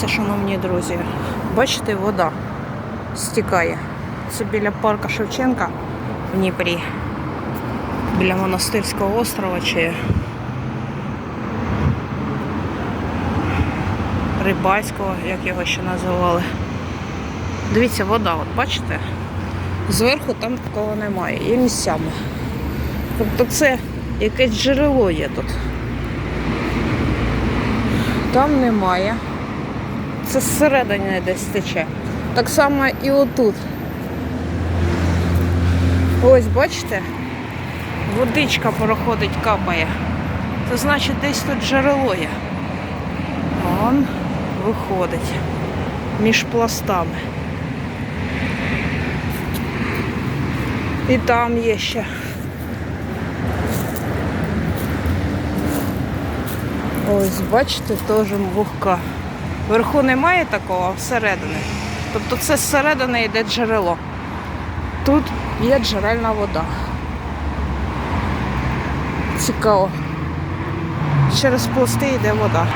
Дивіться, шановні друзі, бачите, вода стікає. Це біля парка Шевченка в Дніпрі. Біля монастирського острова чи Рибальського, як його ще називали. Дивіться, вода, от бачите? Зверху там такого немає, є місцями. Тобто це якесь джерело є тут. Там немає. Це зсередини десь тече. Так само і отут. Ось, бачите? Водичка проходить, капає. Це значить десь тут джерело є. Вон виходить між пластами. І там є ще. Ось, бачите, теж вогка. Вверху немає такого, а всередині. Тобто це зсередини йде джерело. Тут є джерельна вода. Цікаво. Через пласти йде вода.